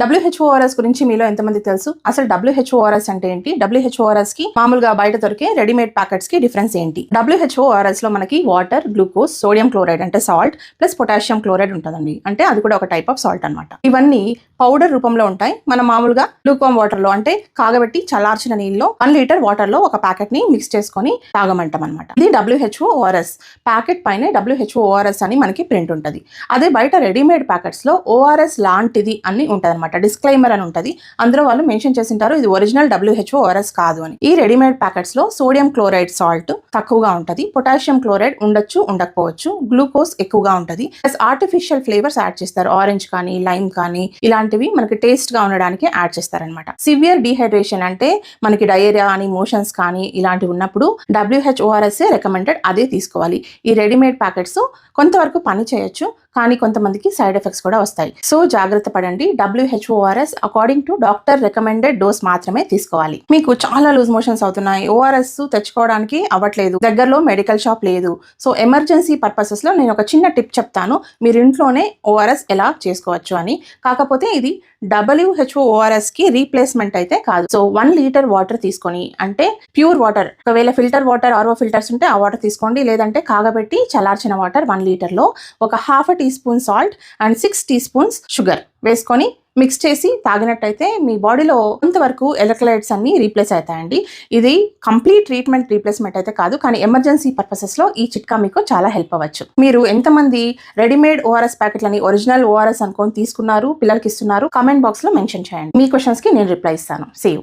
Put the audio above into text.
డబ్ల్యూహెచ్ఓఆర్ఎస్ గురించి మీలో ఎంతమంది తెలుసు? అసలు డబ్ల్యూహెచ్ఓఆర్ఎస్ అంటే ఏంటి? డబ్ల్యూహెచ్ఓఆర్ఎస్కి మామూలుగా బయట దొరికే రెడీమేడ్ ప్యాకెట్స్కి డిఫరెన్స్ ఏంటి? డబ్ల్యూహెచ్ఓఆర్ఎస్లో మనకి వాటర్ గ్లూకోజ్ సోడియం క్లోరైడ్ అంటే సాల్ట్ ప్లస్ పొటాషియం క్లోరైడ్ ఉంటుందండి. అంటే అది కూడా ఒక టైప్ ఆఫ్ సాల్ట్ అన్నమాట. ఇవన్నీ పౌడర్ రూపంలో ఉంటాయి. మనం మామూలుగా గ్లూకోమ్ వాటర్లో అంటే కాగబెట్టి చల్లార్చిన నీళ్ళలో వన్ లీటర్ వాటర్లో ఒక ప్యాకెట్ని మిక్స్ చేసుకొని తాగమంటాం అనమాట ఇది డబ్ల్యూహెచ్ఓఆర్ఎస్ ప్యాకెట్ పైన డబ్ల్యూహెచ్ఓఆర్ఎస్ అని మనకి ప్రింట్ ఉంటుంది. అదే బయట రెడీమేడ్ ప్యాకెట్స్లో ఓఆర్ఎస్ లాంటిది అని ఉంటుంది అనమాట డిస్క్లైమర్ అని ఉంటుంది. అందులో వాళ్ళు మెన్షన్ చేసింటారు ఇది ఒరిజినల్ డబ్ల్యూహెచ్ఓ ఓఆర్ఎస్ కాదు అని. ఈ రెడీమేడ్ ప్యాకెట్స్లో సోడియం క్లోరైడ్ సాల్ట్ తక్కువగా ఉంటుంది. పొటాషియం క్లోరైడ్ ఉండొచ్చు ఉండకపోవచ్చు. గ్లూకోజ్ ఎక్కువగా ఉంటుంది. ప్లస్ ఆర్టిఫిషియల్ ఫ్లేవర్స్ యాడ్ చేస్తారు. ఆరెంజ్ కానీ లైమ్ కానీ ఇలాంటివి మనకి టేస్ట్గా ఉండడానికి యాడ్ చేస్తారనమాట సివియర్ డిహైడ్రేషన్ అంటే మనకి డయేరియా అని మోషన్స్ కానీ ఇలాంటివి ఉన్నప్పుడు డబ్ల్యూహెచ్ఓఆర్ఎస్ రికమెండెడ్ అదే తీసుకోవాలి. ఈ రెడీమేడ్ ప్యాకెట్స్ కొంతవరకు పని చేయొచ్చు. కానీ కొంతమందికి సైడ్ ఎఫెక్ట్స్ కూడా వస్తాయి. సో జాగ్రత్త పడండి. WHO ORS according to doctor recommended dose మాత్రమే తీసుకోవాలి. మీకు చాలా లూజ్ మోషన్స్ అవుతున్నాయి. ఓఆర్ఎస్ తెచ్చుకోవడానికి అవ్వట్లేదు. దగ్గరలో మెడికల్ షాప్ లేదు. సో ఎమర్జెన్సీ పర్పసెస్లో నేను ఒక చిన్న టిప్ చెప్తాను. మీరు ఇంట్లోనే ఓఆర్ఎస్ ఎలా చేసుకోవచ్చు అని. కాకపోతే ఇది డబ్ల్యూహెచ్ఓ ఓఆర్ఎస్కి రీప్లేస్మెంట్ అయితే కాదు. సో వన్ లీటర్ వాటర్ తీసుకొని అంటే ప్యూర్ వాటర్ ఒకవేళ ఫిల్టర్ వాటర్ ఆర్ఓ ఫిల్టర్స్ ఉంటే ఆ వాటర్ తీసుకోండి. లేదంటే కాగబెట్టి చల్లార్చిన వాటర్ వన్ లీటర్లో. ఒక half teaspoon salt and six teaspoons sugar వేసుకొని మిక్స్ చేసి తాగినట్టయితే మీ బాడీలో కొంతవరకు ఎలక్ట్రోలైట్స్ అన్ని రీప్లేస్ అవుతాయండి. ఇది కంప్లీట్ ట్రీట్మెంట్ రీప్లేస్మెంట్ అయితే కాదు కానీ ఎమర్జెన్సీ పర్పసెస్లో ఈ చిట్కా మీకు చాలా హెల్ప్ అవ్వచ్చు. మీరు ఎంతమంది రెడీమేడ్ ఓఆర్ఎస్ ప్యాకెట్లని ఒరిజినల్ ఓఆర్ఎస్ అనుకొని తీసుకున్నారు పిల్లలకి ఇస్తున్నారు కామెంట్ బాక్స్లో మెన్షన్ చేయండి. మీ క్వశ్చన్స్కి నేను రిప్లై ఇస్తాను. సేవ్